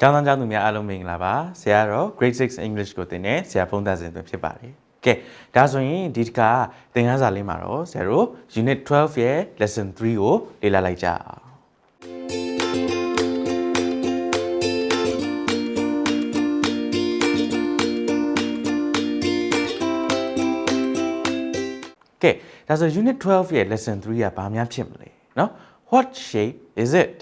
ကျောင်းသားကျောင်းသူများအားလုံးမင်္ဂလာပါဆရာတော့ Grade 6 English ကိုသင်တဲ့ဆရာဖုန်းသားစင်သွင်းဖြစ်ပါတယ်ကဲဒါဆိုရင်ဒီတစ်ခါသင်ခန်းစာလေးမှာတော့ဆရာတို့ Unit 12ရဲ့ Lesson 3ကိုလေ့လာလိုက်ကြအောင်ကဲဒါဆို Unit 12ရဲ့ Lesson 3ကဘာများဖြစ်မလဲเนาะ What shape is it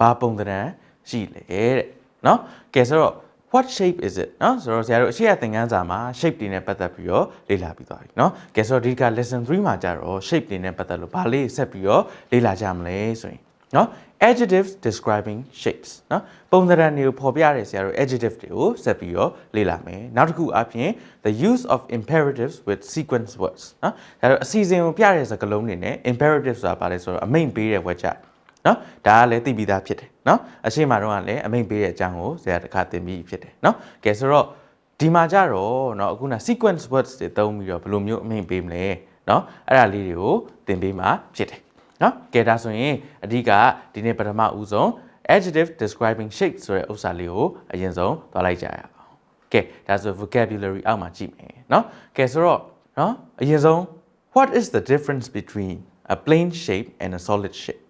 ဘာပုံသဏ္ဍာန်ရှိလဲတဲ့ เนาะကဲဆိုတော့ what shape is it เนาะဆိုတော့ဆရာတို့အရှိရသင်ခန်းစာမှာ shape တွေနဲ့ပတ်သက်ပြီးတော့လေ့လာပြီးသွားပြီเนาะကဲဆိုတော့ဒီက lesson 3မှာကြတော့ shape တွေနဲ့ပတ်သက်လို့ဘာလေးဆက်ပြီးတော့လေ့လာကြမလဲဆိုရင်เนาะ adjectives describing shapes เนาะပုံသဏ္ဍာန်တွေကိုဖော်ပြရတဲ့ဆရာတို့ adjective တွေကိုဆက်ပြီးတော့လေ့လာမယ်နောက်တစ်ခုအပြင် the use of imperatives with sequence words เนาะဒါတော့အစီအစဉ်ကိုပြတဲ့စကားလုံးတွေနဲ့ imperative ဆိုတာဘာလဲဆိုတော့အမိန့်ပေးတဲ့ဝက်ကြနော်ဒါကလည်းသိပြီးသားဖြစ်တယ် နော်အရှိမတော့ကလည်းအမိန့်ပေးတဲ့အကြောင်းကိုဆရာတစ်ခါသင်ပြီးဖြစ်တယ်နော်ကဲဆိုတော့ဒီမှာကြတော့เนาะအခုန sequence words တွေသုံးပြီးတော့ဘယ်လိုမျိုးအမိန့်ပေးမလဲเนาะအဲ့ဒါလေးတွေကိုသင်ပေးမှာဖြစ်တယ်နော်ကဲဒါဆိုရင်အဓိကဒီနေ့ပထမဦးဆုံး adjective describing shape ဆိုတဲ့ဥစ္စာလေးကိုအရင်ဆုံးသွားလိုက်ကြရအောင်ကဲဒါဆို vocabulary အောက်မှာကြည့်မယ်เนาะကဲဆိုတော့เนาะအရင်ဆုံး what is the difference between a plane shape and a solid shape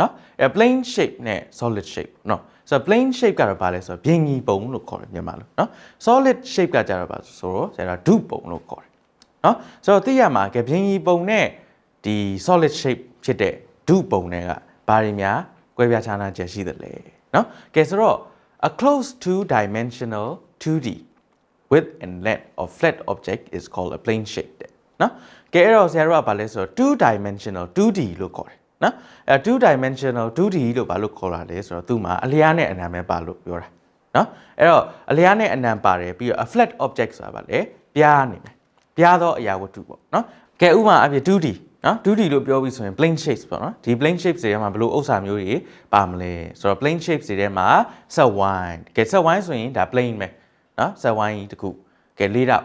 နော်အဲ plane shape နဲ့ solid shape နော်ဆိုတော့ plane shape ကတော့ဘာလဲဆိုတော့ပြင်ကြီးပုံလို့ခေါ်တယ်မြန်မာလိုနော် solid shape ကကြတော့ဘာဆိုတော့ဆရာဒုပုံလို့ခေါ်တယ်နော်ဆိုတော့သိရမှာကပြင်ကြီးပုံနဲ့ဒီ solid shape ဖြစ်တဲ့ဒုပုံတွေကဘာတွေများကွဲပြားခြားနားချက်ရှိသလဲနော်ကဲဆိုတော့ a close two dimensional 2D width and length of flat object is called a plane shape တဲ့နော်ကဲအဲ့တော့ဆရာတို့ကဘာလဲဆိုတော့ two dimensional 2D လို့ခေါ်တယ် နော်အဲ2 dimensional 2D လို့ဘာလို့ခေါ်တာလဲဆိုတော့သူ့မှာအလျားနဲ့အနံပဲပါလို့ပြောတာနော်အဲ့တော့အလျားနဲ့အနံပါတယ်ပြီးတော့ a flat object ဆိုတာဗာလေပြားနေမယ်ပြားသောအရာဝတ္ထုပေါ့နော်ကဲဥပမာအဖြစ် 2D နော် 2D လို့ပြောပြီးဆိုရင် plane shapes ပေါ့နော်ဒီ plane shapes တွေထဲမှာဘယ်လိုဥစ္စာမျိုးတွေပါမလဲဆိုတော့ plane shapes တွေထဲမှာ set wine ကဲ set wine ဆိုရင်ဒါ plane ပဲနော် set wine ကြီးတစ်ခုကဲလေးတော့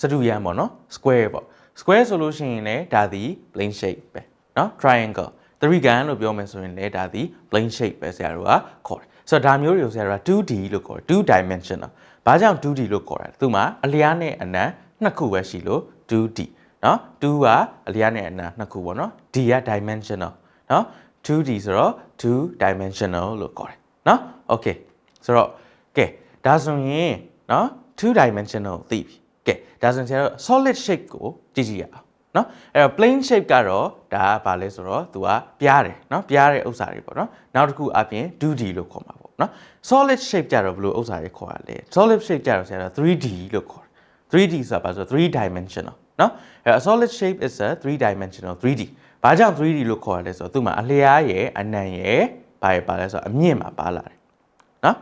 စတူရန်ပေါ့နော် square ပေါ့ square ဆိုလို့ရှိရင်လည်းဒါဒီ plane shape ပဲနော် triangle တရီဂန်လို့ပြောမယ်ဆိုရင်လဲဒါသည် plane shape ပဲဆရာတို့ကခေါ်တယ်ဆိုတော့ဒါမျိုးတွေကိုဆရာတို့က 2D လို့ခေါ်တယ် two dimensional ဘာကြောင့် 2D လို့ခေါ်တာသူမှာအလျားနဲ့အနံနှစ်ခုပဲရှိလို့ 2D နော်2ကအလျားနဲ့အနံနှစ်ခုပေါ့နော် D က dimensional နော် 2D ဆိုတော့ two dimensional လို့ခေါ်တယ်နော် okay ဆိုတော့ကဲဒါဆိုရင်နော် two dimensional သိပြီကဲဒါဆိုရင်ဆရာတို့ solid shape ကိုကြည့်ကြည့်ရအောင် เนาะအဲ့တော့ plane shape ကတော့ဒါကဘာလဲဆိုတော့သူကပြားတယ်เนาะပြားတဲ့ဥစ္စာတွေပေါ့เนาะနောက်တစ်ခုအပြင် 2D လို့ခေါ်မှာပေါ့เนาะ solid shape ကြတော့ဘယ်လိုဥစ္စာတွေခေါ်ရလဲ solid shape ကြတော့ဆရာတို့ 3D လို့ခေါ်တယ် 3D ဆိုတာဘာဆို3 dimensional เนาะအဲ a solid shape is a 3 dimensional 3D ဘာကြောင့် 3D လို့ခေါ်ရလဲဆိုတော့သူ့မှာအလျားရယ်အနံရယ်ဘာရယ်ပါလဲဆိုတော့အမြင့်မှာပါလာတယ်เนาะ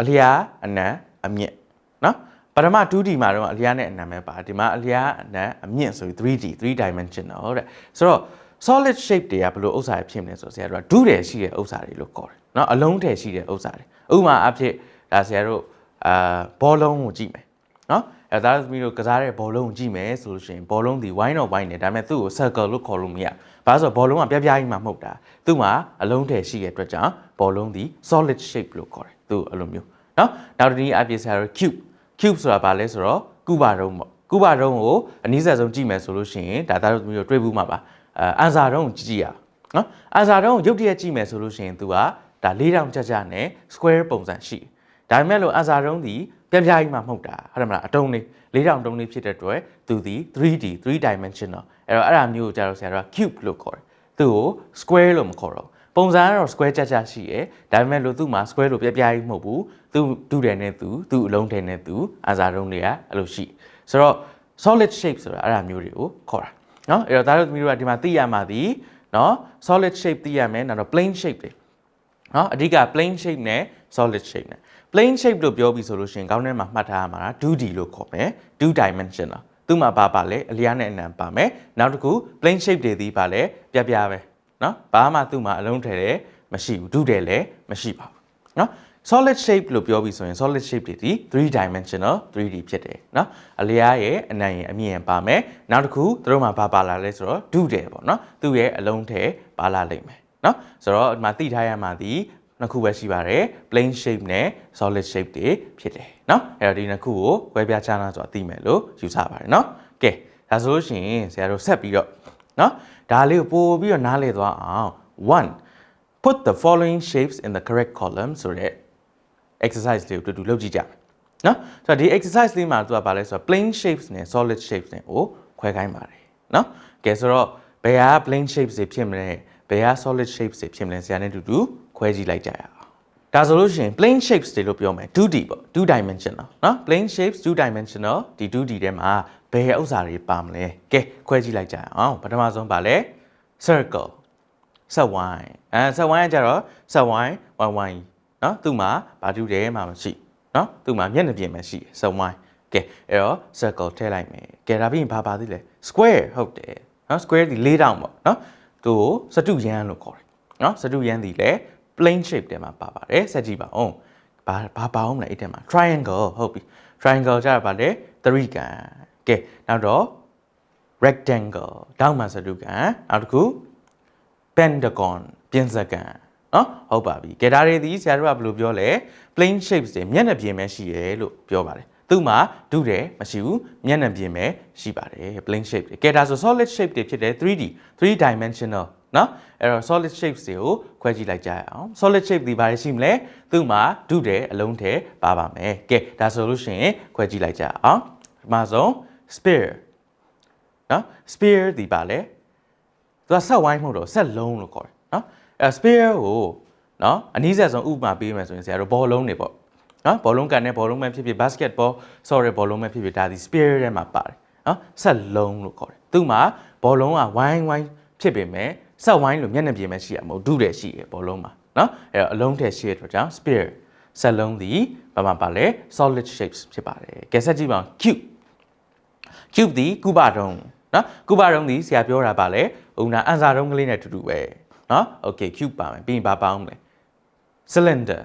အလျားအနံအမြင့်เนาะ ပထမ 2D မှာတော့အလျားနဲ့အနံပဲပါဒီမှာအလျားအနံအမြင့်ဆိုပြီး 3D 3 dimensional တဲ့ဆိုတော့ solid shape တွေကဘယ်လိုဥစ္စာတွေဖြစ်မလဲဆိုတော့ဆရာတို့ကဒုတယ်ရှိတဲ့ဥစ္စာတွေလို့ခေါ်တယ်เนาะအလုံးထည်ရှိတဲ့ဥစ္စာတွေဥပမာအဖြစ်ဒါဆရာတို့အာဘောလုံးကိုကြည့်မယ်เนาะအဲဒါသမီးတို့ကစားတဲ့ဘောလုံးကိုကြည့်မယ်ဆိုလို့ရှိရင်ဘောလုံးဒီ wine တော့ wine နေဒါပေမဲ့သူ့ကို circle လို့ခေါ်လို့မရဘာလို့ဆိုတော့ဘောလုံးကပြပြကြီးမှမဟုတ်တာသူ့မှာအလုံးထည်ရှိတဲ့အတွက်ကြောင့်ဘောလုံးဒီ solid shape လို့ခေါ်တယ်သူအဲ့လိုမျိုးเนาะနောက်တစ်နည်းအပြည့်ဆရာတို့ cube cube ဆိုတာဘာလဲဆိုတော့ကုဘာတုံးပေါ့ကုဘာတုံးကိုအနည်းဆက်ဆုံးကြည့်မယ်ဆိုလို့ရှိရင်ဒါသားတို့သမီးတို့တွေးဘူးမှာပါအဲအန်စာတုံးကိုကြည့်ကြည့်ရအောင်နော်အန်စာတုံးကိုရုပ်တရက်ကြည့်မယ်ဆိုလို့ရှိရင် तू ကဒါ၄တောင်ကြကြနဲ့ square ပုံစံရှိတယ်ဒါပေမဲ့လို့အန်စာတုံးဒီပြပြကြီးမှမဟုတ်တာဟုတ်တယ်မလားအတုံးလေး၄တောင်တုံးလေးဖြစ်တဲ့အတွက်သူဒီ 3D 3 dimensional အဲ့တော့အဲ့ဒါမျိုးကိုကြာတော့ဆရာတို့က cube လို့ခေါ်တယ်သူ့ကို square လို့မခေါ်တော့ ပုံစံကတော့ square ကြကြရှိရယ်ဒါပေမဲ့လို့သူ့မှာ square လို့ပြပြကြီးမဟုတ်ဘူးသူတူတယ်နဲ့သူသူ့အလုံးထဲနဲ့သူအန်စာတုံးတွေကအဲ့လိုရှိဆိုတော့ solid shape ဆိုတာအဲ့ဒါမျိုးတွေကိုခေါ်တာเนาะအဲ့တော့ဒါတို့သမီးတို့ကဒီမှာသိရမှာဒီเนาะ solid shape သိရမယ်နောက်တော့ plane shape တွေเนาะအဓိက plane shape နဲ့ solid shape နဲ့ plane shape လို့ပြောပြီးဆိုလို့ရှိရင်ခေါင်းထဲမှာမှတ်ထားရမှာက 2D လို့ခေါ်မယ်2 dimensional သူ့မှာပါပါလဲအလျားနဲ့အနံပါမယ်နောက်တစ်ခု plane shape တွေဒီပါလဲပြပြပဲ เนาะဘာမှသူ့မှာအလုံးထဲတယ်မရှိဘူးဒုတယ်လည်းမရှိပါဘူးเนาะ solid shape လို့ပြောပြီးဆိုရင် solid shape တွေဒီ3 dimensional 3D ဖြစ်တယ်เนาะအလျားရဲ့အနံ့ရဲ့အမြင့်ရဲ့ပါမယ်နောက်တစ်ခုသူတို့မှာဘာပါလာလဲဆိုတော့ဒုတယ်ပေါ့เนาะသူ့ရဲ့အလုံးထဲပါလာလိမ့်မယ်เนาะဆိုတော့ဒီမှာသိထားရမှာဒီ နှစ်ခုပဲရှိပါတယ် plain shape နဲ့ solid shape တွေဖြစ်တယ်เนาะအဲ့တော့ဒီနှစ်ခုကိုဝဲပြခြားနာဆိုတာသိမယ်လို့ယူဆပါတယ်เนาะကဲဒါဆိုလို့ရှိရင်ဆရာတို့ဆက်ပြီးတော့เนาะ ဒါလေးကိုပို့ပြီးတော့နားလည်သွားအောင်1 put the following shapes in the correct column ဆိုတဲ့ exercise လေးကိုတူတူလုပ်ကြည့်ကြမယ်နော်ဆိုတော့ဒီ exercise လေးမှာသူကဘာလဲဆိုတော့ plain shapes နဲ့ solid shapes နဲ့ကိုခွဲခိုင်းပါတယ်နော်ကဲဆိုတော့ဘယ်ဟာ plain shapes တွေဖြစ်မလဲဘယ်ဟာ solid shapes တွေဖြစ်မလဲဆရာနဲ့တူတူခွဲကြည့်လိုက်ကြရအောင်ဒါဆိုလို့ရှိရင် plain shapes တွေလို့ပြောမယ် 2D ပေါ့2 dimensional နော် plain shapes 2 dimensional ဒီ 2D ထဲမှာ ဘယ်ဥစ္စာတွေပါမလဲကဲခွဲကြည့်လိုက်ကြအောင်ပထမဆုံးပါလဲ circle ဆက်ဝိုင်းအဲဆက်ဝိုင်းကကြတော့ဆက်ဝိုင်းဝိုင်းဝိုင်းနော်သူ့မှာဘာတူတယ်မှမရှိနော်သူ့မှာမျက်နှာပြင်ပဲရှိဆက်ဝိုင်းကဲအဲ့တော့ circle ထည့်လိုက်မယ်ကဲဒါပြီးရင်ဘာပါသေးလဲ square ဟုတ်တယ်နော် square ဒီ၄တောင်ပေါ့နော်သူကိုစတုရန်လို့ခေါ်တယ်နော်စတုရန်ဒီလဲ plain shape တဲမှာပါပါတယ်ဆက်ကြည့်ပါအောင်ဘာဘာပါအောင်မလဲအဲ့တဲမှာ triangle ဟုတ်ပြီ triangle ကြတာပါလေ three ကန် ကဲနောက်တော့ rectangle တောက်မှစတုကံနောက်တစ်ခု pentagon ပြင်စကန်နော်ဟုတ်ပါပြီကဲဒါတွေဒီဆရာတို့ကဘယ်လိုပြောလဲ plain shapes တွေမျက်နှာပြင်ပဲရှိရဲလို့ပြောပါတယ်သူ့မှာဒုတယ်မရှိဘူးမျက်နှာပြင်ပဲရှိပါတယ် plain shape တွေကဲဒါဆို solid shape တွေဖြစ်တယ် 3D 3 dimensional နော်အဲ့တော့ solid shapes တွေကိုခွဲကြည့်လိုက်ကြရအောင် solid shape ဒီဘာတွေရှိမလဲသူ့မှာဒုတယ်အလုံးထဲပါပါမယ်ကဲဒါဆိုလို့ရှိရင်ခွဲကြည့်လိုက်ကြအောင်ဒီမှာဆုံး sphere နော် sphere ဒီပါလဲသူကဆက်ဝိုင်းမဟုတ်တော့ဆက်လုံးလို့ခေါ်တယ်နော်အဲ sphere ကိုနော်အနည်းဆက်ဆုံးဥပမာပေးမယ်ဆိုရင်ဆရာတို့ဘောလုံးတွေပေါ့နော်ဘောလုံးကန်နဲ့ဘောလုံးပဲဖြစ်ဖြစ် basketball sorry ဘောလုံးပဲဖြစ်ဖြစ်ဒါဒီ sphere ထဲမှာပါတယ်နော်ဆက်လုံးလို့ခေါ်တယ်သူ့မှာဘောလုံးကဝိုင်းဝိုင်းဖြစ်ပေမဲ့ဆက်ဝိုင်းလို့မျက်နှာပြင်ပဲရှိရမဟုတ်ဒုတယ်ရှိရဘောလုံးမှာနော်အဲတော့အလုံးထဲရှိရတော့ကြောင့် sphere ဆက်လုံးဒီဘာမှပါလဲ solid shapes ဖြစ်ပါတယ်ကဲဆက်ကြည့်ပါဦး cube ကျုပ်ဒီကုဘတုံးနော်ကုဘတုံးဒီဆရာပြောတာပါလေ။ဥနာအန်စာတုံးကလေးနဲ့တူတူပဲ။နော်။ Okay ကျုပ်ပါမယ်။ပြီးရင်ဘာပေါင်းလဲ။ cylinder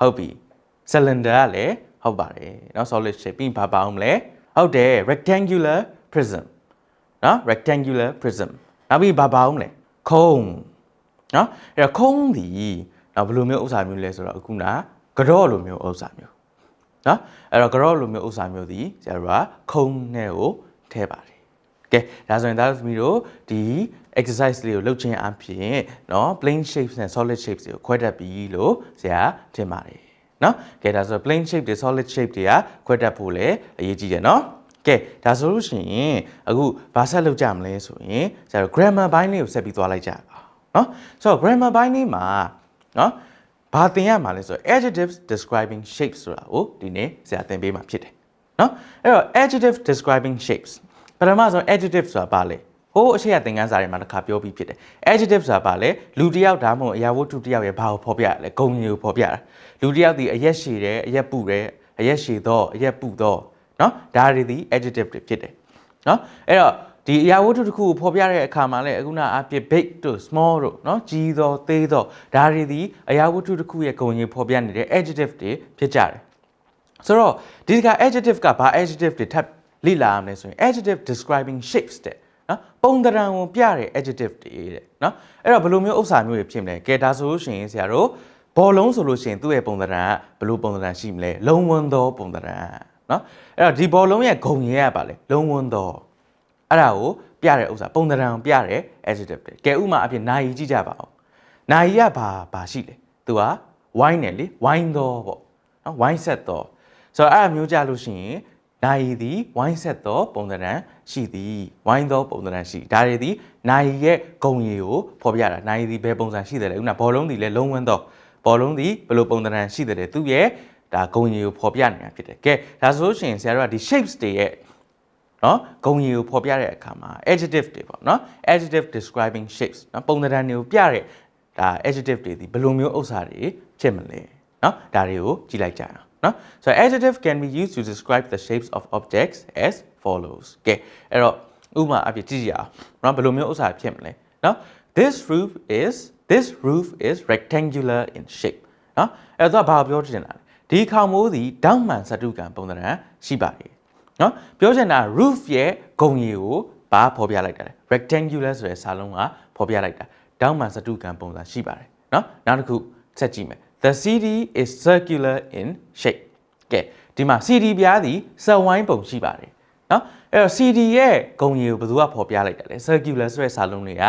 ဟုတ်ပြီ။ cylinder ကလည်းဟုတ်ပါတယ်။နော် solid shape ပြီးရင်ဘာပေါင်းလဲ။ဟုတ်တယ် rectangular prism နော် rectangular prism နောက်ပြီးဘာပေါင်းလဲ။ခုံးနော်။အဲ့တော့ခုံးဒီနော်ဘယ်လိုမျိုးဥစ္စာမျိုးလဲဆိုတော့အခုနာကတော့လိုမျိုးဥစ္စာမျိုး နော်အဲ့တော့ကတော့လိုမျိုးဥစ္စာမျိုးဒီဆရာတို့ကခုံးနဲ့ကိုထဲပါတယ်ကဲဒါဆိုရင်ဒါသမီးတို့ဒီ exercise လေးကိုလုပ်ခြင်းအပြင်เนาะ plain shapes နဲ့ solid shapes တွေကိုခွဲတတ်ပြီလို့ဆရာထင်ပါတယ်เนาะကဲဒါဆို plain shape တွေ solid shape တွေကခွဲတတ်ဖို့လည်းအရေးကြီးတယ်เนาะကဲဒါဆိုလို့ရှိရင်အခုဘာဆက်လုပ်ကြမလဲဆိုရင်ဆရာတို့ grammar ဘိုင်းလေးကိုဆက်ပြီးသွားလိုက်ကြပါเนาะဆိုတော့ grammar ဘိုင်းလေးမှာเนาะ ဘာသင်ရမှာလဲဆိုတော့ adjectives describing shapes ဆိုတာကိုဒီနေ့ဆရာသင်ပေးမှာဖြစ်တယ်เนาะအဲ့တော့ adjective describing shapes ပထမဆုံး adjective ဆိုတာဘာလဲဟိုးအရှိရသင်ခန်းစာတွေမှာတစ်ခါပြောပြီးဖြစ်တယ် adjective ဆိုတာဘာလဲလူတစ်ယောက်ဒါမှမဟုတ်အရာဝတ္ထုတစ်ယောက်ရဲ့ဘာကိုဖော်ပြရလဲဂုဏ်ကြီးကိုဖော်ပြတာလူတစ်ယောက်ဒီအရက်ရှည်တယ်အရက်ပူတယ်အရက်ရှည်တော့အရက်ပူတော့เนาะဒါတွေဒီ adjective တွေဖြစ်တယ်เนาะအဲ့တော့ ဒီအရာဝတ္ထုတစ်ခုကိုဖော်ပြတဲ့အခါမှာလည်းအခုနအဖြစ် big တို့ small တို့เนาะကြီးသောသေးသောဒါတွေဒီအရာဝတ္ထုတစ်ခုရဲ့ဂုဏ်ကြီးဖော်ပြနေတဲ့ adjective တွေဖြစ်ကြတယ်ဆိုတော့ဒီက adjective ကဘာ adjective တွေထပ်လေ့လာရမလဲဆိုရင် adjective describing shapes တဲ့နော်ပုံသဏ္ဍာန်ကိုပြတဲ့ adjective တွေတဲ့နော်အဲ့တော့ဘယ်လိုမျိုးဥစ္စာမျိုးတွေဖြစ်မလဲကဲဒါဆိုလို့ရှိရင်ဆရာတို့ဘောလုံးဆိုလို့ရှိရင်သူ့ရဲ့ပုံသဏ္ဍာန်ကဘယ်လိုပုံသဏ္ဍာန်ရှိမလဲလုံဝန်သောပုံသဏ္ဍာန်နော်အဲ့တော့ဒီဘောလုံးရဲ့ဂုံရဲကပါလေလုံဝန်သော အဲ့ဒါကိုပြတဲ့ဥစ္စာပုံသဏ္ဍာန်ကိုပြတဲ့ adjective တွေကဲဥမာအဖြစ်နာယီကြည့်ကြပါဦးနာယီကဘာဘာရှိလဲသူက wine နဲ့လေ wine သောပေါ့နော် wine set သောဆိုတော့အဲ့အမျိုးကြလို့ရှိရင်နိုင်သည်ဝိုင်းဆက်သောပုံသဏ္ဍာန်ရှိသည်ဝိုင်းသောပုံသဏ္ဍာန်ရှိဒါတွေသည်နိုင်ရဲ့ဂုံရည်ကိုဖော်ပြတာနိုင်သည်ဘယ်ပုံစံရှိတယ်လဲဥနာဘောလုံးသည်လည်းလုံးဝန်းသောဘောလုံးသည်ဘယ်လိုပုံသဏ္ဍာန်ရှိတယ်လဲသူ့ရဲ့ဒါဂုံရည်ကိုဖော်ပြနေတာဖြစ်တယ်ကဲဒါဆိုလို့ရှိရင်ဆရာတို့ကဒီ shapes တွေရဲ့ နော်ဂုံရည်ကိုဖော်ပြတဲ့အခါမှာ adjective တွေပေါ့နော် adjective describing shapes နော်ပုံသဏ္ဍာန်တွေကိုပြတဲ့ဒါ adjective တွေဒီဘယ်လိုမျိုးဥစ္စာတွေဖြစ်မလဲနော်ဒါတွေကိုကြည့်လိုက်ကြအောင်နော် so adjective can be used to describe the shapes of objects as follows ကဲအဲ့တော့ဥပမာအဖြစ်ကြည့်ကြအောင်နော်ဘယ်လိုမျိုးဥစ္စာဖြစ်မလဲနော် this roof is this roof is rectangular in shape နော်အဲ့တော့ဘာပြောချင်တာလဲဒီခေါင်မိုးစီတောက်မှန်စတုကံပုံသဏ္ဍာန်ရှိပါတယ် နော်ပြောချင်တာ roof ရဲ့ဂုံရီကိုဘာဖော်ပြလိုက်တာလဲ rectangular ဆိုတဲ့စာလုံးကဖော်ပြလိုက်တာတောင်းပန်စတုကံပုံစံရှိပါတယ်နော်နောက်တစ်ခုချက်ကြည့်မယ် the city is circular in shape ကဲဒီမှာ city ပြားသည်စက်ဝိုင်းပုံရှိပါတယ်နော်အဲ့တော့ city ရဲ့ဂုံရီကိုဘယ်သူကဖော်ပြလိုက်တာလဲ circular ဆိုတဲ့စာလုံးတွေက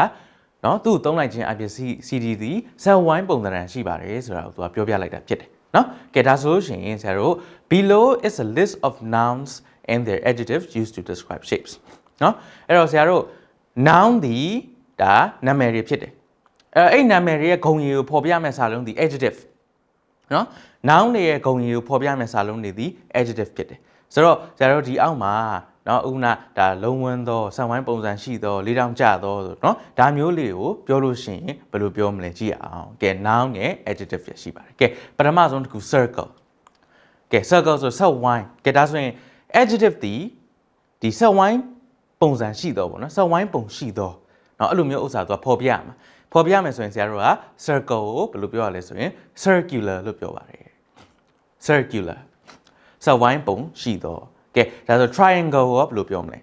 နော်သူ့သုံးလိုက်ခြင်းအပြင် CD သည်ဇက်ဝိုင်းပုံသဏ္ဍာန်ရှိပါတယ်ဆိုတာကိုသူကပြောပြလိုက်တာဖြစ်တယ်နော်ကဲဒါဆိုလို့ရှိရင်ဆရာတို့ below is a list of nouns and their adjectives used to describe shapes เนาะအဲ့တော့ဆရာတို့ noun သည်ဒါနာမည်တွေဖြစ်တယ်အဲ့အဲ့နာမည်တွေရဲ့ဂုဏ်ရည်ကိုဖော်ပြမယ့်စာလုံးသည် adjective နော် noun တွေရဲ့ဂုဏ်ရည်ကိုဖော်ပြမယ့်စာလုံးတွေသည် adjective ဖြစ်တယ်ဆိုတော့ဆရာတို့ဒီအောက်မှာနော်ဥက္ကနာဒါလုံးဝန်းသောဆံဝိုင်းပုံစံရှိသောလေးတောင်ကျသောဆိုနော်ဒါမျိုးလေးကိုပြောလို့ရှိရင်ဘယ်လိုပြောမလဲကြည့်အောင်ကဲ noun နဲ့ adjective ရရှိပါတယ်ကဲပထမဆုံးတစ်ခု circle ကဲ circle ဆိုဆက်ဝိုင်းကဲဒါဆိုရင် adjective ဒီဒီဆက်ဝိုင်းပုံစံရှိတော့ဗောနော်ဆက်ဝိုင်းပုံရှိတော့เนาะအဲ့လိုမျိုးဥစ္စာသူကဖော်ပြရမှာဖော်ပြရမယ်ဆိုရင်ဆရာတို့က circle ကိုဘယ်လိုပြောရလဲဆိုရင် circular လို့ပြောပါတယ် circular ဆက်ဝိုင်းပုံရှိတော့ကဲဒါဆို triangle ကိုဘယ်လိုပြောမလဲ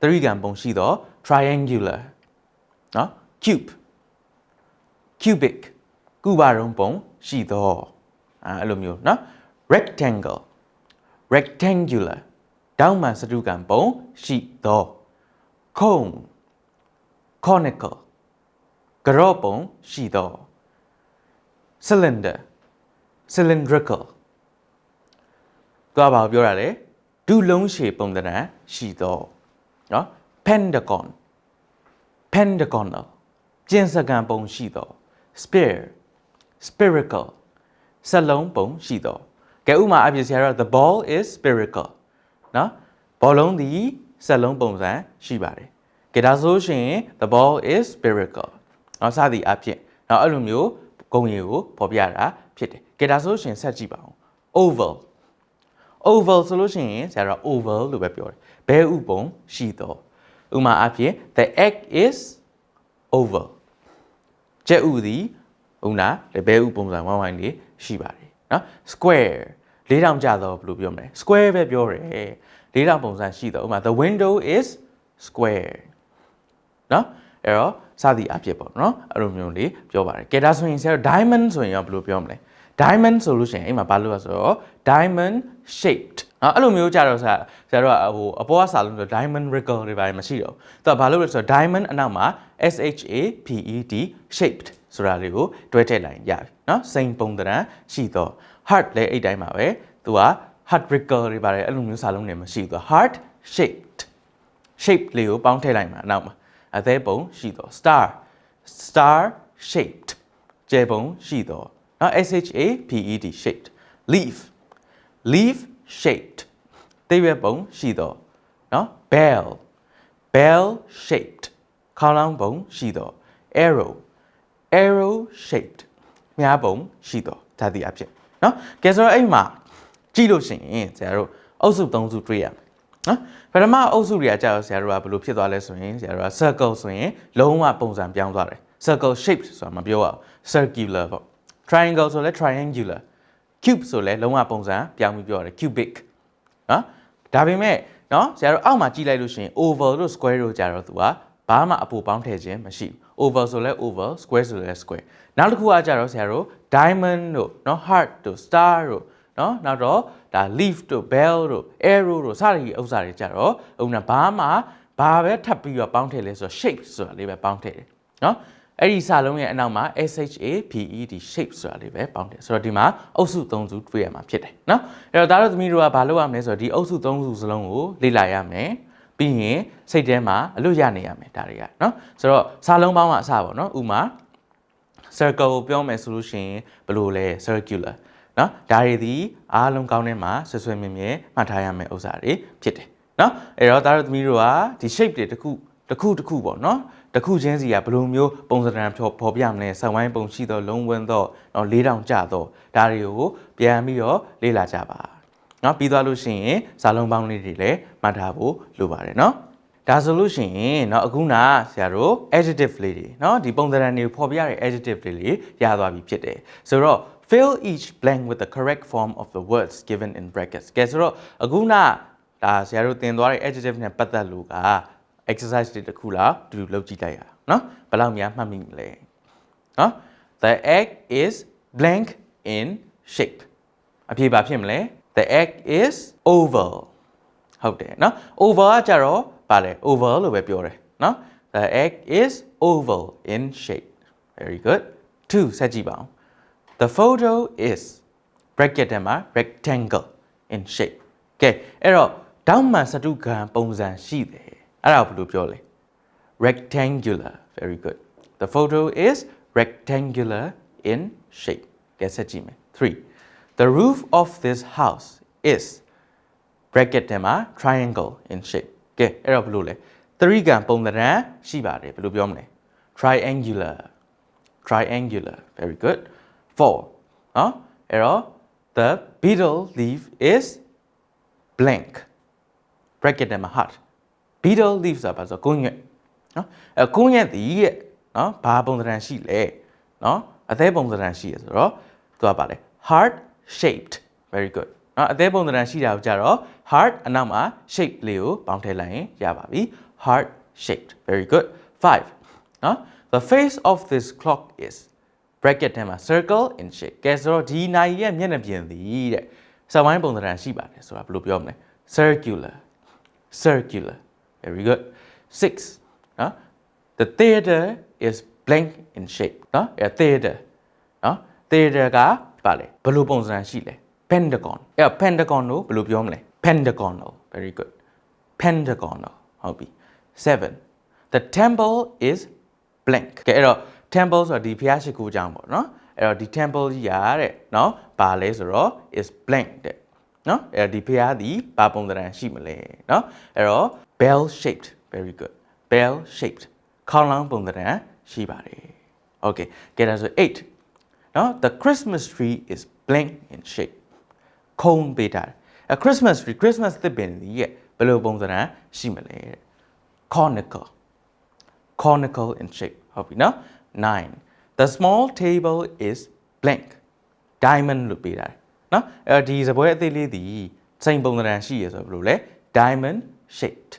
သရိကံပုံရှိတော့ triangular เนาะ cube cubic ကုဘာရုံပုံရှိတော့အဲအဲ့လိုမျိုးเนาะ rectangle rectangular တောင်းမှန်စတုကံပုံရှိတော့ cone conical ကြော့ပုံရှိတော့ cylinder cylindrical သွားပါပြောတာလေဒုလုံးရှည်ပုံသဏ္ဍာန်ရှိတော့เนาะ pentagon pentagonal ကျင်းစကံပုံရှိတော့ spear spherical စက်လုံးပုံရှိတော့ ကဲဥမာအပြည့်ဆရာတော့ the ball is spherical နော်ဘောလုံးသည်စက်လုံးပုံစံရှိပါတယ်ကဲဒါဆိုရှင် the ball is spherical နော်စသည်အဖြစ်နော်အဲ့လိုမျိုးဂုံရည်ကိုဖော်ပြတာဖြစ်တယ်ကဲဒါဆိုရှင်ဆက်ကြည့်ပါဦး oval oval ဆိုလို့ရှိရင်ဆရာတို့ oval လို့ပဲပြောတယ်ဘဲဥပုံရှိတော့ဥမာအဖြစ် the egg is oval ကျက်ဥသည်ဥနာဘဲဥပုံစံဝိုင်းဝိုင်းလေးရှိပါတယ် နော် square လေးတောင်ကြတော့ဘယ်လိုပြောမလဲ square ပဲပြောတယ်လေးတောင်ပုံစံရှိတော့ဥမာ the window is square နော်အဲ့တော့စသည်အဖြစ်ပေါ့နော်အဲ့လိုမျိုးလေးပြောပါတယ်ကဲဒါဆိုရင်ဆရာတို့ diamond ဆိုရင်ရောဘယ်လိုပြောမလဲ diamond ဆိုလို့ရှိရင်အိမ်မှာဘာလို့လဲဆိုတော့ diamond shaped နော်အဲ့လိုမျိုးကြတော့ဆရာဆရာတို့ကဟိုအပေါ်ကစာလုံးဆို diamond wrinkle တွေပါမရှိတော့သူကဘာလို့လဲဆိုတော့ diamond အနောက်မှာ S H A P E D shaped ဆိုတာလေးကိုတွဲထည့်လိုက်ရပြီနော်စိန်ပုံသဏ္ဍာန်ရှိတော့ heart လည်းအဲ့တိုင်းပါပဲသူက heart wrinkle တွေပါတယ်အဲ့လိုမျိုးစာလုံးတွေမရှိတော့ heart shaped shape လေးကိုပေါင်းထည့်လိုက်မှာအနောက်မှာအသေးပုံရှိတော့ star star shaped ကျဲပုံရှိတော့နော် S H A P E D shaped leaf leaf shaped တိရွက်ပုံရှိတော့နော် bell bell shaped ခေါင်းလောင်းပုံရှိတော့ arrow arrow shaped မြားပုံရှိတော့ဒါဒီအဖြစ်နော်ကဲဆိုတော့အဲ့မှာကြည့်လို့ရှိရင်ဆရာတို့အုပ်စု၃စုတွေ့ရမယ်နော်ပထမအုပ်စုတွေကကြာတော့ဆရာတို့ကဘယ်လိုဖြစ်သွားလဲဆိုရင်ဆရာတို့က circle ဆိုရင်လုံးဝပုံစံပြောင်းသွားတယ် circle shaped ဆိုတာမပြောရအောင် circular ပေါ့ triangle ဆိုလဲ triangular cube ဆိုလဲလုံးဝပုံစံပြောင်းပြီးပြောရတယ် cubic နော်ဒါပေမဲ့နော်ဆရာတို့အောက်မှာကြည့်လိုက်လို့ရှိရင် oval တို့ square တို့ကြာတော့သူကဘာမှအပူပေါင်းထည့်ခြင်းမရှိဘူး oval ဆိုလဲ oval square ဆိုလဲ square နောက်တစ်ခုကကြာတော့ဆရာတို့ diamond တို့နော် heart တို့ star တို့နော်နောက်တော့ဒါ leaf တို့ bell တို့ arrow တို့စသည်ဥစ္စာတွေကြာတော့ဥနာဘာမှဘာပဲထပ်ပြီးတော့ပေါင်းထည့်လဲဆိုတော့ shape ဆိုတာလေးပဲပေါင်းထည့်တယ်နော်အဲ့ဒီစာလုံးရဲ့အနောက်မှာ SHAPED shape ဆိုတာလေးပဲပေါင်းတယ်ဆိုတော့ဒီမှာအုပ်စု၃စုတွေ့ရမှာဖြစ်တယ်နော်အဲ့တော့ဒါတော့သမီးတို့ကဘာလုပ်ရမလဲဆိုတော့ဒီအုပ်စု၃စုစလုံးကိုလေ့လာရမယ် ပြီးရင်စိတ်ထဲမှာအလွတ်ရနေရမယ်ဒါတွေကနော်ဆိုတော့စာလုံးပေါင်းကအစပါနော်ဥမာ circle ကိုပြောမယ်ဆိုလို့ရှိရင်ဘယ်လိုလဲ circular နော်ဒါတွေဒီအားလုံးကောင်းတဲ့မှာဆွဆွဲမြဲမြဲမှတ်ထားရမယ့်ဥစ္စာတွေဖြစ်တယ်နော်အဲ့တော့ဒါတို့သမီးတို့ကဒီ shape တွေတစ်ခုတစ်ခုတစ်ခုပေါ့နော်တစ်ခုချင်းစီကဘယ်လိုမျိုးပုံစံတံဖော်ဖော်ပြမလဲဆက်ဝိုင်းပုံရှိတော့လုံးဝန်းတော့နော်လေးတောင်ကြတော့ဒါတွေကိုပြန်ပြီးတော့လေ့လာကြပါ နော်ပြီးသွားလို့ရှိရင်ဇာလုံးပေါင်းလေးတွေလည်းမှတ်ထားဖို့လိုပါတယ်နော်ဒါဆိုလို့ရှိရင်เนาะအခုနဆရာတို့ adjective လေးတွေเนาะဒီပုံသဏ္ဍာန်တွေကိုဖော်ပြရတဲ့ adjective လေးတွေရသွားပြီဖြစ်တယ်ဆိုတော့ fill each blank with the correct form of the words given in brackets ကဲဆိုတော့အခုနဒါဆရာတို့သင်သွားတဲ့ adjective နဲ့ပတ်သက်လို့က exercise တွေတစ်ခုလားတူတူလုပ်ကြည့်လိုက်ရအောင်เนาะဘယ်လောက်များမှတ်မိမလဲเนาะ the egg is blank in shape အဖြေဘာဖြစ်မလဲ the egg is oval. ဟုတ်တယ်နော်? Oval ကကြတော့ပါတယ် oval လို့ပဲပြောတယ်နော်? The egg is oval in shape. Very good. 2ဆက်ကြည့်ပါဦး. The photo is bracket ထဲမှာ rectangle in shape. Okay ကဲအဲ့တော့ဒေါက်မှန်စတုဂံပုံစံရှိတယ်.အဲ့ဒါဘယ်လိုပြောလဲ? Rectangular. Very good. The photo is rectangular in shape. ကဲဆက်ကြည့်မယ် .3 the roof of this house is bracket ထဲမှာ triangle in shape ကဲအဲ့တော့ဘယ်လိုလဲ3ကံပုံသဏ္ဍာန်ရှိပါတယ်ဘယ်လိုပြောမလဲ triangular triangular very good 4နော်အဲ့တော့ the beetle leaf is blank bracket ထဲမှာ heart beetle leaf ဆိုတာဘာဆိုကုန်းရွက်နော်အဲကုန်းရွက်ဒီရဲ့နော်ဘာပုံသဏ္ဍာန်ရှိလဲနော်အသေးပုံသဏ္ဍာန်ရှိရဆိုတော့သူကပါလဲ heart shaped very good နော်အသေးပုံသဏ္ဍာန်ရှိတာကိုကြတော့ heart အနောက်မှာ shape လေးကိုပေါင်းထည့်လိုက်ရင်ရပါပြီ heart shaped very good 5နော် the face of this clock is bracket ထဲမှာ circle in shape ကဲဆိုတော့ဒီနိုင်ရဲ့မျက်နှာပြင်သည်တဲ့စဝိုင်းပုံသဏ္ဍာန်ရှိပါတယ်ဆိုတာဘယ်လိုပြောမလဲ circular circular very good 6နော် the theater is blank in shape နော်အဲ theater နော် theater က ပါလေဘယ်လိုပုံစံရှိလဲ pentagon အဲ pentagon ကိုဘယ်လိုပြောမလဲ pentagonal very good pentagonal ဟုတ်ပြီ7 the temple is blank ကဲအဲ့တော့ temple ဆိုတာဒီဖျားရှိခိုးကြောင်းပေါ့နော်အဲ့တော့ဒီ temple ကြီးရာတဲ့နော်ဘာလဲဆိုတော့ is blank တဲ့နော်အဲ့တော့ဒီဖျားဒီဘာပုံသဏ္ဍာန်ရှိမလဲနော်အဲ့တော့ bell shaped very good bell shaped ခေါင်းလောင်းပုံသဏ္ဍာန်ရှိပါတယ် okay ကဲဒါဆို8 Now, the Christmas tree is blank in shape. ခုံပေးထားတယ်။ A Christmas tree Christmas သစ်ပင်ကြီးရဲ့ဘယ်လိုပုံစံရှိမလဲတဲ့ conical. Conical in shape. ဟုတ်ပြီနော် 9 the small table is blank. Diamond လို့ပေးထားတယ်နော်အဲဒီစပွဲအသေးလေးဒီစိန်ပုံသဏ္ဍာန်ရှိရဆိုဘယ်လိုလဲ diamond shaped.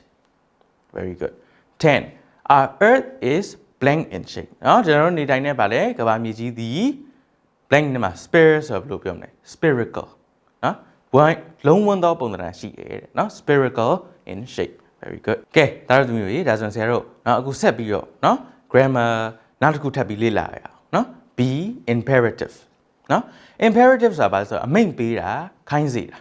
Very good. 10 our earth is blank in shape. နော်ကျွန်တော်တို့နေတိုင်းနဲ့ဗာလဲကဘာမြေကြီးဒီ blank နဲ့မှာ spirit ဆိုတော့ဘယ်လိုပြောမလဲ spherical နော် wide လုံးဝန်းသောပုံသဏ္ဍာန်ရှိရဲ့တဲ့နော် spherical in shape very good ကဲဒါတို့သူမျိုးကြီးဒါဆိုရင်ဆရာတို့နော်အခုဆက်ပြီးတော့နော် grammar နောက်တစ်ခုထပ်ပြီးလေ့လာရအောင်နော် be imperative နော် imperative ဆိုတာဘာလဲဆိုတော့အမိန့်ပေးတာခိုင်းစေတာ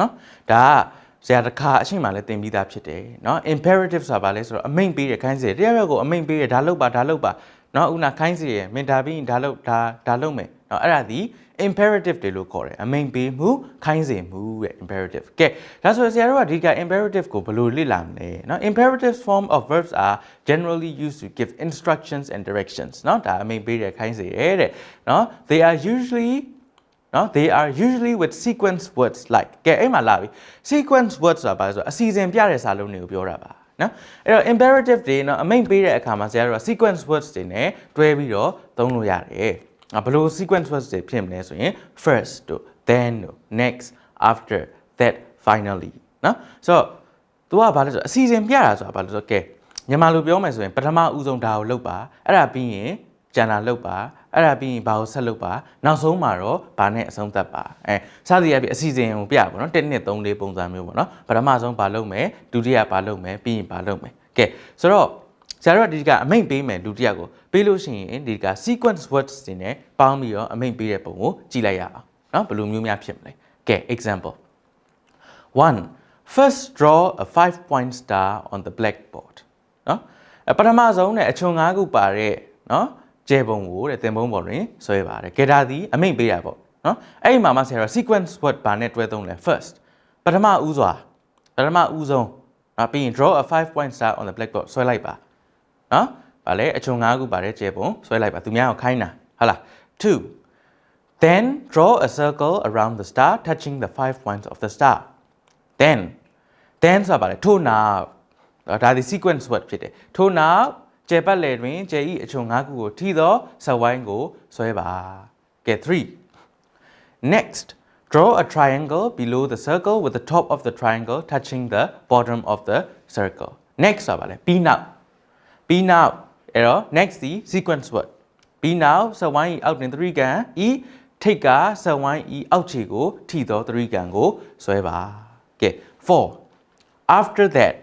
နော်ဒါကဆရာတစ်ခါအချိန်မှလည်းသင်ပြီးသားဖြစ်တယ်နော် imperative ဆိုတာဘာလဲဆိုတော့အမိန့်ပေးတယ်ခိုင်းစေတယ်တရားရောက်ကိုအမိန့်ပေးတယ်ဒါလုပ်ပါဒါလုပ်ပါနော်ဥနာခိုင်းစေရယ်မင်တာပြီးရင်ဒါလုပ်ဒါဒါလုပ်မယ် အဲ့ဒါဒီ imperative တွေလို့ခေါ်တယ်အမိန့်ပေးမှုခိုင်းစေမှုတဲ့ imperative ကဲဒါဆိုဆရာတို့ကဒီက imperative ကိုဘယ်လိုလေ့လာမလဲနော် imperative form of verbs are generally used to give instructions and directions နော်ဒါအမိန့်ပေးရခိုင်းစေရတဲ့နော် they are usually နော် they are usually with sequence words like ကဲအဲ့မှာလာပြီ sequence words ဆိုတာဘာလဲဆိုတော့အစီအစဉ်ပြတဲ့စာလုံးတွေကိုပြောတာပါနော်အဲ့တော့ imperative တွေနော်အမိန့်ပေးတဲ့အခါမှာဆရာတို့က sequence words တွေနဲ့တွဲပြီးတော့သုံးလို့ရတယ် ငါဘယ်လို sequence words တွေဖြစ်မလဲဆိုရင် first တို့ then တို့ next after that finally နော်ဆိုတော့ तू ကဘာလဲဆိုတော့အစီအစဉ်ပြတာဆိုတာဘာလဲဆိုတော့ကဲမြန်မာလိုပြောမယ်ဆိုရင်ပထမဦးဆုံးဒါကိုလုပ်ပါအဲ့ဒါပြီးရင်ကျန်တာလုပ်ပါအဲ့ဒါပြီးရင်ဘာကိုဆက်လုပ်ပါနောက်ဆုံးမှာတော့ဘာနဲ့အဆုံးသတ်ပါအဲစသည်အဖြစ်အစီအစဉ်ကိုပြပါတော့1 2 3 4ပုံစံမျိုးပေါ့နော်ပထမဆုံးဘာလုပ်မယ်ဒုတိယဘာလုပ်မယ်ပြီးရင်ဘာလုပ်မယ်ကဲဆိုတော့ ဆရာတို့ကဒီကအမိန့်ပေးမယ်လူတစ်ယောက်ကိုပေးလို့ရှိရင်ဒီက sequence words တွေနဲ့ပေါင်းပြီးတော့အမိန့်ပေးတဲ့ပုံကိုကြည့်လိုက်ရအောင်နော်ဘယ်လိုမျိုးများဖြစ်မလဲကဲ example 1 first draw a 5 point star on the blackboard နော်ပထမဆုံးနဲ့အချွန်၅ခုပါတဲ့နော်ကျဲပုံကိုတဲ့သင်ပုံပေါ်တွင်ဆွဲပါတယ်ကဲဒါသည်အမိန့်ပေးတာပေါ့နော်အဲ့ဒီမှာမှဆရာတို့ sequence word ဘာနဲ့တွဲသုံးလဲ first ပထမဦးစွာပထမဦးဆုံးနော်ပြီးရင် draw a 5 point star on the blackboard ဆွဲလိုက်ပါ နော်ဗာလဲအချုံ၅ခုပါတဲ့ကျဲပုံဆွဲလိုက်ပါသူများကိုခိုင်းတာဟုတ်လား2 Then draw a circle around the star touching the five points of the star. Then then ဆိုတာပါလေထို့နောက်ဒါဒီ sequence word ဖြစ်တယ်ထို့နောက်ကျေပတ်လေတွင်ကျေဤအချုံ၅ခုကိုထိသောစက်ဝိုင်းကိုဆွဲပါကဲ3 Next draw a triangle below the circle with the top of the triangle touching the bottom of the circle next ဆိုတာပါလေပြီးနောက် ပြီးနောက်အဲ့တော့ next ဒီ sequence word ဘ B now စဝိုင်းဤအောက်တွင်သတိကံ E ထိတ်ကစဝိုင်းဤအောက်ခြေကိုထိသောသတိကံကိုဆွဲပါကဲ4 after that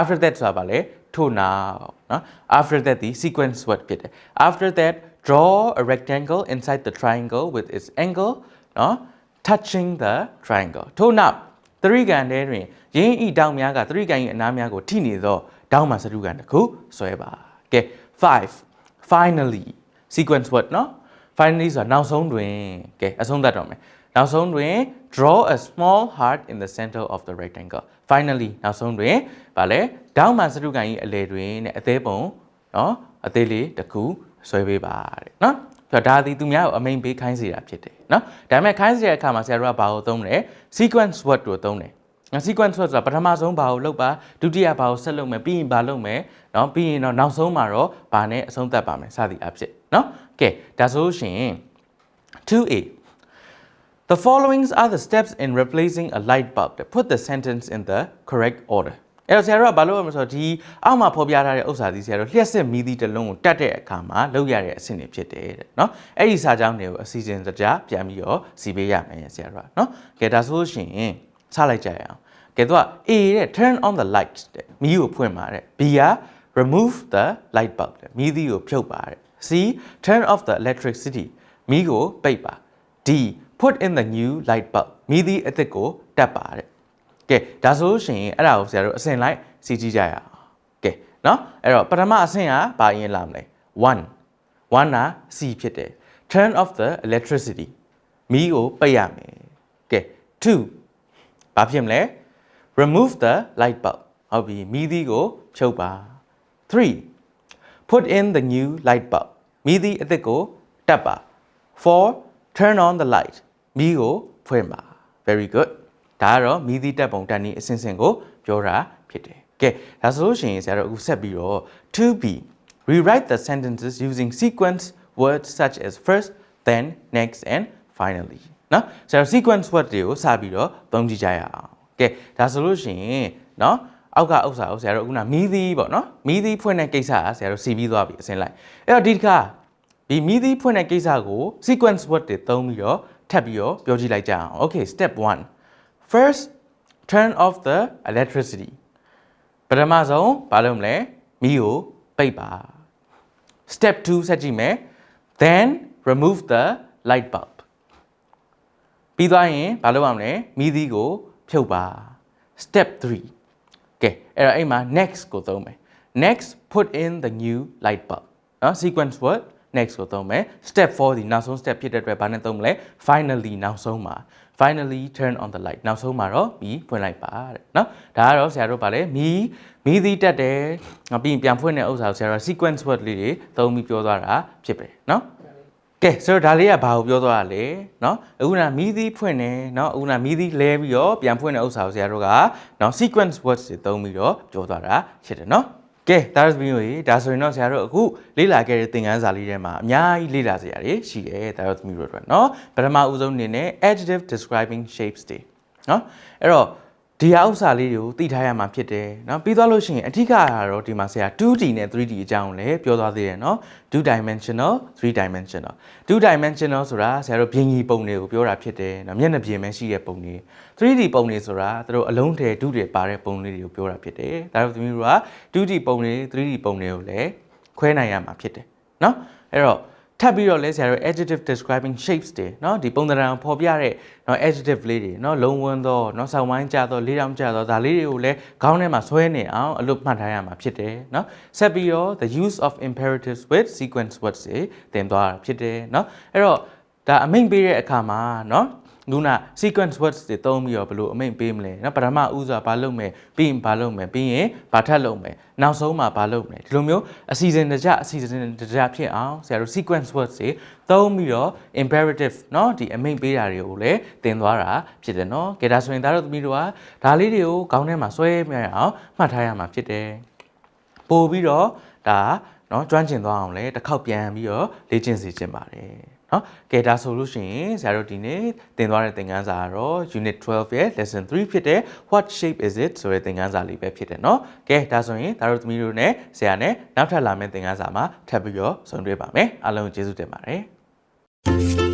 after that ဆိုတာဗာလေထို့နောက်เนาะ after that ဒီ sequence word ဖြစ်တယ် after that draw a rectangle inside the triangle with its angle เนาะ touching the triangle ထို့နောက်သတိကံထဲတွင်ရင်းဤတောင်များကသတိကံ၏အနားများကိုထိနေသော တောင်မှစတုကံတစ်ခုဆွဲပါကဲ5 finally sequence word เนาะ finally ဆိုတာနောက်ဆုံးတွင်ကဲအဆုံးသတ်တော့မယ်နောက်ဆုံးတွင် draw a small heart in the center of the rectangle finally နောက်ဆုံးတွင်ဗာလဲတောင်မှစတုကံကြီးအလယ်တွင်တဲ့အသေးပုံเนาะအသေးလေးတစ်ခုဆွဲပေးပါတဲ့เนาะဆိုတော့ဒါသည်သူများကိုအမိန်ပေးခိုင်းစေတာဖြစ်တယ်เนาะဒါပေမဲ့ခိုင်းစေတဲ့အခါမှာဆရာတို့ကဘာကိုသုံးလဲ sequence word ကိုသုံးတယ် sequence word ဆိုတာပထမဆုံးဘာကိုလုပ်ပါဒုတိယဘာကိုဆက်လုပ်မယ်ပြီးရင်ဘာလုပ်မယ်เนาะပြီးရင်တော့နောက်ဆုံးမှာတော့ဘာနဲ့အဆုံးသတ်ပါမယ်စသည်အဖြစ်เนาะကဲဒါဆိုရှင် 2a The followings are the steps in replacing a light bulb that put the sentence in the correct order. အဲ့တော့ဆရာတို့ကဘာလုပ်ရမလဲဆိုတော့ဒီအောက်မှာဖော်ပြထားတဲ့ဥစ္စာဒီဆရာတို့လျှက်စစ်မီးသီးတစ်လုံးကိုတတ်တဲ့အခါမှာလုပ်ရတဲ့အဆင့်တွေဖြစ်တယ်တဲ့နော်အဲ့ဒီစာကြောင်းတွေကိုအစီအစဉ်တကြားပြန်ပြီးတော့စီပေးရမယ်ဆရာတို့ကနော်ကဲဒါဆိုရှင် စလိုက်ကြရအောင်ကဲသူက A တဲ့ turn on the light တဲ့မီးကိုဖွင့်ပါတဲ့ B က remove the light bulb တဲ့မီးသီးကိုဖြုတ်ပါတဲ့ C turn off the electricity မီးကိုပိတ်ပါ D put in the new light bulb မီးသီးအသစ်ကိုတက်ပါတဲ့ကဲဒါဆိုရှင်အဲ့ဒါကိုဆရာတို့အစဉ်လိုက်စီကြည့်ကြရအောင်ကဲเนาะအဲ့တော့ပထမအဆင့်ကဘာရင်လာမလဲ1 1က C ဖြစ်တယ် turn off the electricity မီးကိုပိတ်ရမယ်ကဲ2 ဘာဖြစ်မလဲ remove the light bulb ဟုတ်ပြီမီးသီးကိုဖြုတ်ပါ3 put in the new light bulb မီးသီးအသစ်ကိုတက်ပါ4 turn on the light မီးကိုဖွင့်ပါ very good ဒါကတော့မီးသီးတက်ပုံတက်နည်းအစဉ်စဉ်ကိုပြောတာဖြစ်တယ်ကဲဒါဆိုလို့ရှိရင်ဆရာတို့အခုဆက်ပြီးတော့ 2b rewrite the sentences using sequence words such as first then next and finally နော်ဆရာတို့ sequence word တွေကိုစပြီးတော့သုံးကြည့်ကြရအောင်ကဲဒါဆိုလို့ရှိရင်နော်အောက်ကဥစ္စာကိုဆရာတို့အခုနမီးသီးပေါ့နော်မီးသီးဖွင့်တဲ့ကိစ္စကဆရာတို့စီပြီးသွားပြီအစင်းလိုက်အဲ့တော့ဒီတစ်ခါဒီမီးသီးဖွင့်တဲ့ကိစ္စကို sequence word တွေသုံးပြီးတော့ထပ်ပြီးတော့ပြောကြည့်လိုက်ကြအောင် okay step 1 first turn off the electricity ပထမဆုံးဘာလုပ်မလဲမီးကိုပိတ်ပါ step 2ဆက်ကြည့်မယ် then remove the light bulb ပြီးသွားရင်ဘာလုပ်ရမလဲမီးသီးကိုဖြုတ်ပါ step 3ကဲအဲ့တော့အဲ့မှာ next ကိုသုံးမယ် next put in the new light bulb နော် sequence word next ကိုသုံးမယ် step 4ဒီနောက်ဆုံး step ဖြစ်တဲ့အတွက်ဘာနဲ့သုံးမလဲ finally နောက်ဆုံးမှာ finally turn on the light နောက်ဆုံးမှာတော့မီးဖွင့်လိုက်ပါတဲ့နော်ဒါကတော့ဆရာတို့ဗာလဲမီးမီးသီးတက်တယ်နောက်ပြီးရင်ပြန်ဖွင့်တဲ့ဥစ္စာကိုဆရာတို့ sequence word လေးတွေသုံးပြီးပြောသွားတာဖြစ်ပဲနော် ကဲဆိုတော့ဒါလေးကဘာကိုပြောသွားတာလဲเนาะအခုနမီးသီးဖွင့်နေเนาะအခုနမီးသီးလဲပြီးတော့ပြန်ဖွင့်တဲ့ဥစ္စာကိုဆရာတို့ကเนาะ sequence words တွေသုံးပြီးတော့ပြောသွားတာဖြစ်တယ်เนาะကဲဒါဆိုပြီးလို့ဒါဆိုရင်တော့ဆရာတို့အခုလေ့လာခဲ့တဲ့သင်ခန်းစာလေးထဲမှာအများကြီးလေ့လာစရာတွေရှိတယ်ဒါတော့သမီးတို့အတွက်เนาะပထမဦးဆုံးအနေနဲ့ adjective describing shapes တွေเนาะအဲ့တော့ ဒီဟာဥစ္စာလေးတွေကိုသိထားရမှာဖြစ်တယ်เนาะပြီးသွားလို့ရှိရင်အထူးကတော့ဒီမှာဆရာ 2D နဲ့ 3D အကြောင်းလည်းပြောသွားသေးတယ်เนาะ2 dimensional 3 dimensional 2 dimensional ဆိုတာဆရာတို့ပြင်ကြီးပုံတွေကိုပြောတာဖြစ်တယ်เนาะမျက်နှာပြင်ပဲရှိတဲ့ပုံတွေ 3D ပုံတွေဆိုတာသူတို့အလုံးထဲဒုတွေပါတဲ့ပုံလေးတွေကိုပြောတာဖြစ်တယ်ဒါတော့သမီးတို့က 2D ပုံတွေ 3D ပုံတွေကိုလည်းခွဲနိုင်ရမှာဖြစ်တယ်เนาะအဲ့တော့ ထပ်ပြီးတော့လဲဆရာတို့ adjective describing shapes တွေเนาะဒီပုံသဏ္ဍာန်ကိုဖော်ပြတဲ့เนาะ adjective လေးတွေเนาะလုံးဝန်းသောเนาะဆောင်းဝိုင်းကြသောလေးတောင်ကြသောဒါလေးတွေကိုလည်းခေါင်းထဲမှာဆွဲနေအောင်အလုပ်မှတ်ထားရမှာဖြစ်တယ်เนาะဆက်ပြီးတော့ the use of imperatives with sequence words တွေသင်သွားတာဖြစ်တယ်เนาะအဲ့တော့ဒါအမိန့်ပေးတဲ့အခါမှာเนาะ ခုန sequence words တွေသုံးပြီးတော့ဘလို့အမိန့်ပေးမလဲနော်ပထမဥစွာဘာလုပ်မယ်ပြီးရင်ဘာလုပ်မယ်ပြီးရင်ဘာထပ်လုပ်မယ်နောက်ဆုံးမှာဘာလုပ်မလဲဒီလိုမျိုးအစီအစဉ်တကြအစီအစဉ်တကြဖြစ်အောင်ဆရာတို့ sequence words တွေသုံးပြီးတော့ imperative နော်ဒီအမိန့်ပေးတာတွေကိုလည်းသင်သွားတာဖြစ်တယ်နော်ကဲဒါဆိုရင်ဒါတို့သမီးတို့ကဒါလေးတွေကိုခေါင်းထဲမှာဆွဲမြရအောင်မှတ်ထားရမှာဖြစ်တယ်ပို့ပြီးတော့ဒါနော်ကျွမ်းကျင်သွားအောင်လည်းတစ်ခေါက်ပြန်ပြီးတော့လေ့ကျင့်စီခြင်းပါတယ် နော်ကဲဒါဆိုလို့ရှိရင်ဆရာတို့ဒီနေ့သင်သွားတဲ့သင်ခန်းစာကတော့ unit 12ရဲ့ lesson 3ဖြစ်တဲ့ what shape is it ဆိုတဲ့သင်ခန်းစာလေးပဲဖြစ်တယ်နော်ကဲဒါဆိုရင်ဒါတို့သမီးတို့နဲ့ဆရာနဲ့နောက်ထပ်လာမယ့်သင်ခန်းစာမှာထပ်ပြီးတော့ဆုံတွေ့ပါမယ်အားလုံးကျေးဇူးတင်ပါတယ်